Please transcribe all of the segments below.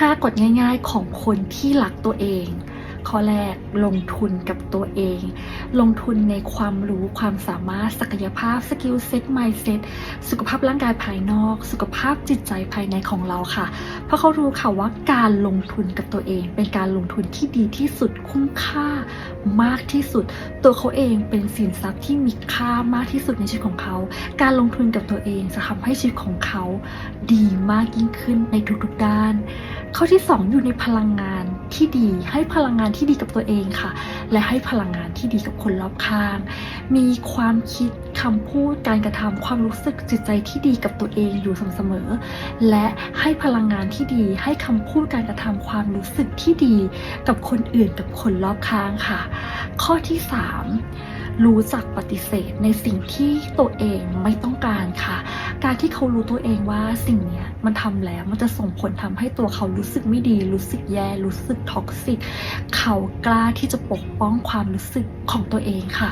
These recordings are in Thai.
5กฎง่ายๆของคนที่รักตัวเอง ข้อแรกลงทุนกับตัวเอง ลงทุนในความรู้ความสามารถศักยภาพสกิลเซ็ตไมเซ็ตสุขภาพร่างกายภายนอก สุขภาพจิตใจภายในของเราค่ะ เพราะเขารู้ค่ะว่าการลงทุนกับตัวเอง เป็นการลงทุนที่ดีที่สุดคุ้มค่ามากที่สุด ตัวเขาเองเป็นสินทรัพย์ที่มีค่ามากที่สุดในชีวิตของเขา การลงทุนกับตัวเองจะทำให้ชีวิตของเขา ดีมากยิ่งขึ้นในทุกๆด้าน ข้อที่ 2 อยู่ในพลังงานที่ดี ให้พลังงานที่ดีกับตัวเองค่ะ และให้พลังงานที่ดีกับคนรอบข้าง มีความคิดคำพูดการกระทำความรู้สึกจิตใจที่ดีกับตัวเองอยู่เสมอๆและให้พลังงานที่ดี ให้คำพูดการกระทำความรู้สึกที่ดี กับคนอื่นกับคนรอบข้างค่ะ ข้อที่ 3 รู้จักปฏิเสธในสิ่งที่ตัวเองไม่ต้องการค่ะ การที่เขารู้ตัวเองว่าสิ่งเนี้ยมันทำแล้วมันจะส่งผลทำให้ตัวเขารู้สึกไม่ดี รู้สึกแย่ รู้สึกท็อกซิกเขากล้าที่จะปกป้องความรู้สึกของตัวเองค่ะ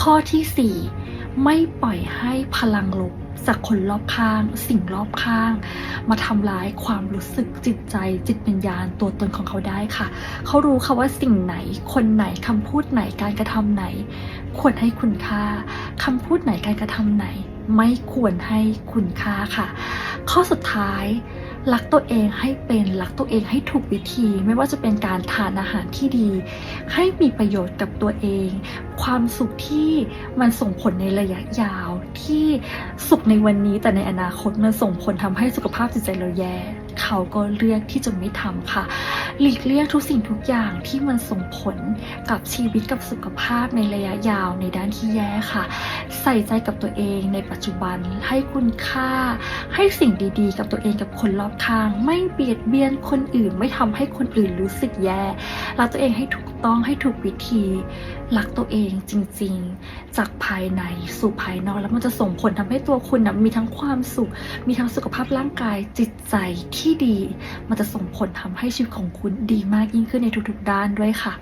ข้อที่ 4 ไม่ปล่อยให้พลังลบจากคนรอบข้าง สิ่งรอบข้าง มาทำร้ายความรู้สึกจิตใจจิตวิญญาณตัวตนของเขาได้ค่ะ เขารู้ค่ะว่าสิ่งไหนคนไหนคำพูดไหนการกระทำไหน ควรให้คุณค่าคำพูดไหนการกระทำไหน ไม่ควรให้คุณค่าค่ะ ข้อสุดท้ายรักตัวเองให้เป็นรักตัวเองให้ถูกวิธี ไม่ว่าจะเป็นการทานอาหารที่ดี ให้มีประโยชน์กับตัวเอง ความสุขที่มันส่งผลในระยะยาวที่สุขในวันนี้แต่ในอนาคตมันส่งผลทำให้สุขภาพจิตใจเราแย่ เขาก็เลือกที่จะไม่ทำค่ะ หลีกเลี่ยงทุกสิ่งทุกอย่างที่มันส่งผลกับชีวิตกับสุขภาพในระยะยาวในด้านที่แย่ค่ะ ใส่ใจกับตัวเองในปัจจุบันให้คุณค่า ให้สิ่งดีๆ กับตัวเองกับคนรอบข้าง ไม่เบียดเบียนคนอื่น ไม่ทำให้คนอื่นรู้สึกแย่รักตัวเองให้ถูกต้องให้ถูกวิธีรักตัวเองจริง ๆ จากภายในสู่ภายนอก แล้วมันจะส่งผลทำให้ตัวคุณนะมีทั้งความสุข มีทั้งสุขภาพร่างกายจิตใจที่ดี มันจะส่งผลทำให้ชีวิตของคุณดีมากยิ่งขึ้นในทุกๆด้านด้วยค่ะ